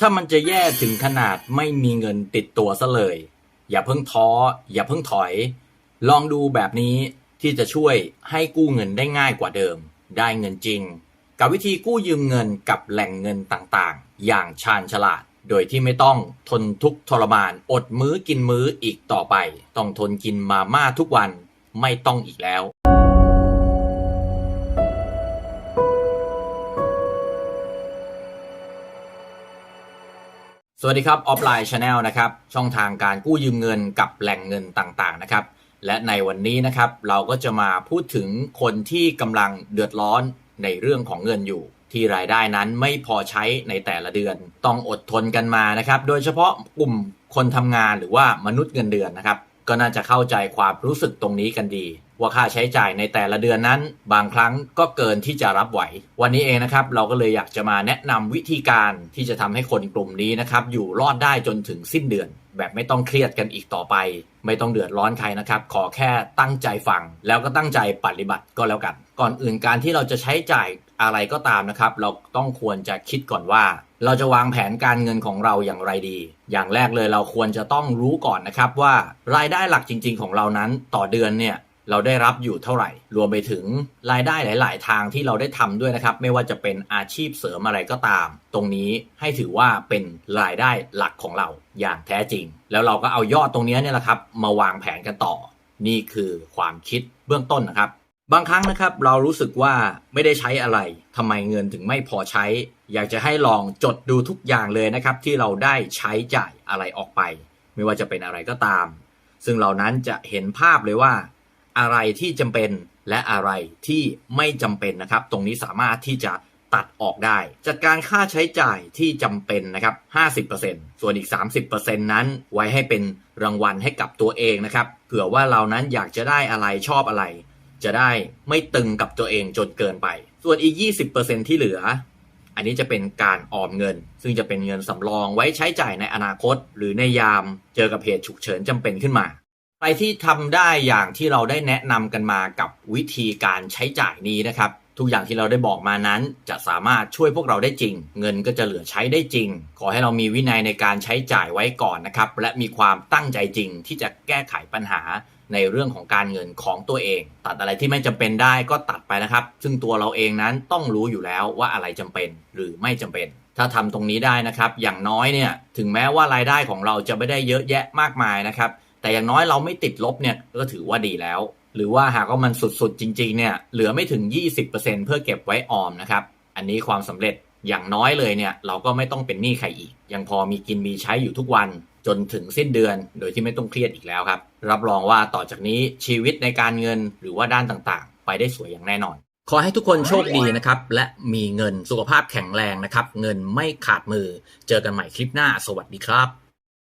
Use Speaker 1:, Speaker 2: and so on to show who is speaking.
Speaker 1: ถ้ามันจะแย่ถึงขนาดไม่มีเงินติดตัวซะเลย อย่าเพิ่งท้อ อย่าเพิ่งถอย ลองดูแบบนี้ที่จะช่วยให้กู้เงินได้ง่ายกว่าเดิม ได้เงินจริง กับวิธีกู้ยืมเงินกับแหล่งเงินต่างๆ อย่างชาญฉลาด โดยที่ไม่ต้องทนทุกข์ทรมาน อดมื้อกินมื้ออีกต่อไป ต้องทนกินมาม่าทุกวันไม่ต้องอีกแล้ว สวัสดีครับออฟไลน์ชาแนลนะครับช่องทางการกู้ยืมเงินกับแหล่งเงินต่างๆนะครับและในวันนี้นะครับเราก็จะมาพูดถึงคนที่กำลังเดือดร้อนในเรื่องของเงินอยู่ ที่รายได้นั้นไม่พอใช้ในแต่ละเดือน ต้องอดทนกันมานะครับ โดยเฉพาะกลุ่มคนทำงานหรือว่ามนุษย์เงินเดือนนะครับ ก็น่าจะเข้าใจความรู้สึกตรงนี้กันดี ว่าค่าใช้จ่ายในแต่ละเดือนนั้น บางครั้งก็เกินที่จะรับไหว วันนี้เองนะครับ เราก็เลยอยากจะมาแนะนำวิธีการที่จะทำให้คนกลุ่มนี้นะครับ อยู่รอดได้จนถึงสิ้นเดือน แบบไม่ต้องเครียดกันอีกต่อไป ไม่ต้องเดือดร้อนใครนะครับ ขอแค่ตั้งใจฟัง แล้วก็ตั้งใจปฏิบัติก็แล้วกัน ก่อนอื่นการที่เราจะใช้จ่ายอะไรก็ตามนะครับ เราต้องควรจะคิดก่อนว่า เราจะวางแผนการเงินของเราอย่างไรดี อย่างแรกเลยเราควรจะต้องรู้ก่อนนะครับว่ารายได้หลักจริง ๆ ของเรานั้นต่อเดือนเนี่ย เราได้รับอยู่เท่าไหร่ รวมไปถึงรายได้หลาย ๆ ทางที่เราได้ทำด้วยนะครับ ไม่ว่าจะเป็นอาชีพเสริมอะไรก็ตาม ตรงนี้ให้ถือว่าเป็นรายได้หลักของเราอย่างแท้จริง แล้วเราก็เอายอดตรงนี้เนี่ยแหละครับ มาวางแผนกันต่อ นี่คือความคิดเบื้องต้นนะครับ บางครั้งนะครับเรารู้สึกว่าไม่ได้ใช้อะไรทำไมเงินถึงไม่พอใช้ อยากจะให้ลองจดดูทุกอย่างเลยนะครับ ที่เราได้ใช้จ่ายอะไรออกไป ไม่ว่าจะเป็นอะไรก็ตาม ซึ่งเหล่านั้นจะเห็นภาพเลยว่า อะไรที่จำเป็นและอะไรที่ไม่จำเป็นนะครับ ตรงนี้สามารถที่จะตัดออกได้ จัดการค่าใช้จ่ายที่จำเป็นนะครับ 50%ส่วนอีก 30%นั้นไว้ให้เป็นรางวัลให้กับตัวเองนะครับ เผื่อว่าเรานั้นอยากจะได้อะไรชอบอะไร จะได้ไม่ตึงกับตัวเองจนเกินไป ส่วนอีก 20%ที่เหลือ อันนี้จะเป็นการออมเงิน ซึ่งจะเป็นเงินสำรองไว้ใช้จ่ายในอนาคต หรือในยามเจอกับเหตุฉุกเฉินจำเป็นขึ้นมา ใครที่ทำได้อย่างที่เราได้แนะนำกันมากับวิธีการใช้จ่ายนี้นะครับ ทุกอย่างที่เราได้บอกมานั้น จะสามารถช่วยพวกเราได้จริง เงินก็จะเหลือใช้ได้จริง ขอให้เรามีวินัยในการใช้จ่ายไว้ก่อนนะครับ และมีความตั้งใจจริงที่จะแก้ไขปัญหาในเรื่องของการเงินของตัวเอง ตัดอะไรที่ไม่จำเป็นได้ก็ตัดไปนะครับ ซึ่งตัวเราเองนั้นต้องรู้อยู่แล้วว่าอะไรจำเป็นหรือไม่จำเป็น ถ้าทำตรงนี้ได้นะครับ อย่างน้อยเนี่ยถึงแม้ว่ารายได้ของเราจะไม่ได้เยอะแยะมากมายนะครับ แต่อย่างน้อยเราไม่ติดลบเนี่ยก็ถือว่าดีแล้ว หรือว่าหากว่ามันสุดๆจริงๆเนี่ยเหลือไม่ถึง 20%เพื่อเก็บไว้ออมนะครับ อันนี้ความสำเร็จอย่างน้อยเลยเนี่ยเราก็ไม่ต้องเป็นหนี้ใครอีก ยังพอมีกินมีใช้อยู่ทุกวันจนถึงสิ้นเดือนโดยที่ไม่ต้องเครียดอีกแล้วครับ รับรองว่าต่อจากนี้ชีวิตในการเงินหรือว่าด้านต่างๆ ไปได้สวยอย่างแน่นอน ขอให้ทุกคนโชคดีนะครับ และมีเงินสุขภาพแข็งแรงนะครับ เงินไม่ขาดมือ เจอกันใหม่คลิปหน้า สวัสดีครับ